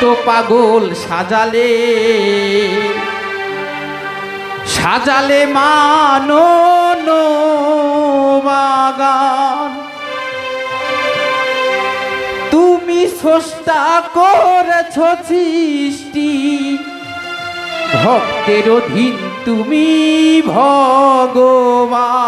তো পাগল সাজালে সাজালে মানো বাগান তুমি স্রষ্টা করেছ সৃষ্টি ভক্তের অধীন তুমি ভগবান।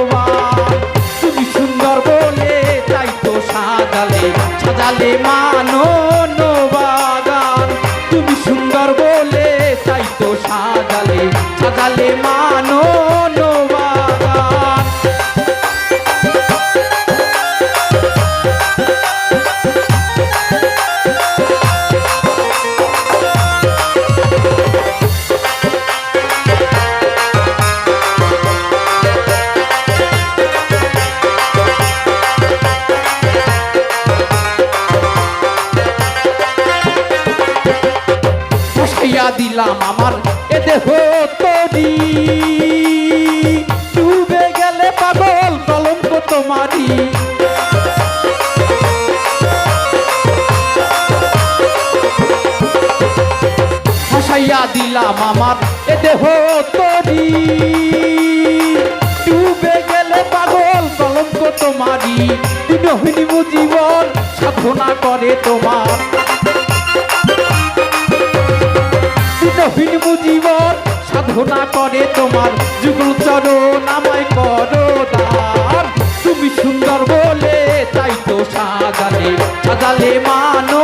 সাজালে সাজালে বসাইয়া দিলাম আমার। এ দেহ তরি, ডুবে গেলে পাগল কলঙ্ক তোমারি বসাইয়া দিলাম আমার। এ দেহ তরি, ডুবে গেলে পাগল কলঙ্ক তোমারি জীবন সাধনা করে তোমার। সাধনা করে তোমার যুগল চরণ, আমায় করো দার তুমি সুন্দর বলে তাই তো সাজালে সাজালে মানো।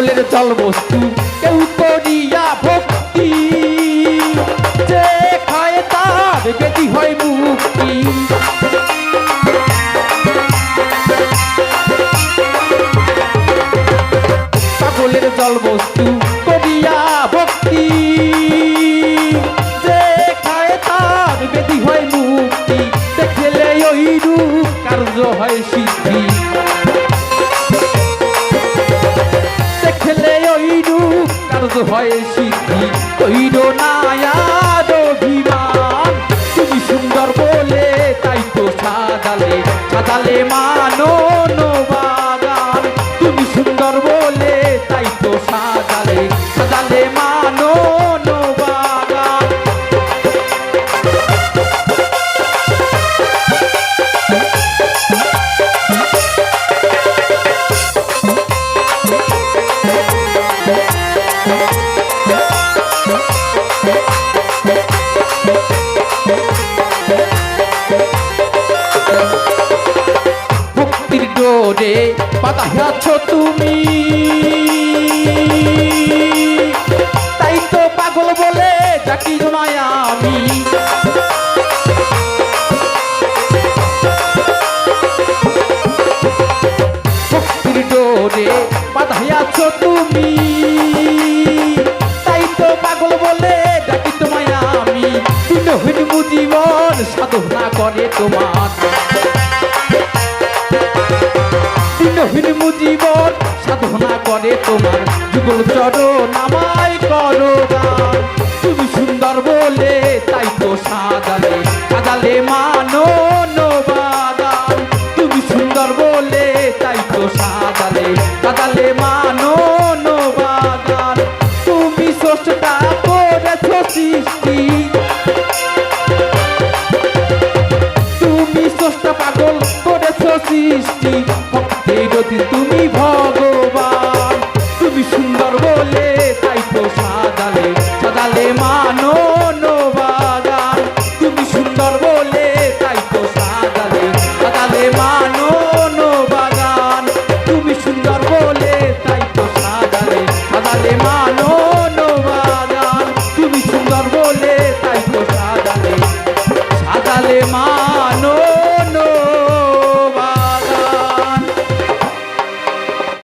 পাগলের জল বস্তু কেউ করিয়া ভক্তি। যে খায় তার বেদি হয় মুক্তি রূপ কার্য হয় ডোরে বাঁধাইয়াছ তুমি। তাই তো পাগল বলে ডাকি জমায় আমি। তুমি। তাই তো পাগল বলে ডাকি তোমায় আমি। জীবন সাধনা করে তোমার। দিনহীন মুজীবন সাধনা করে তোমার। যুগল চরণ আমায় করো তুমি সুন্দর বলে তাই তো সাজালে তুমি ভয়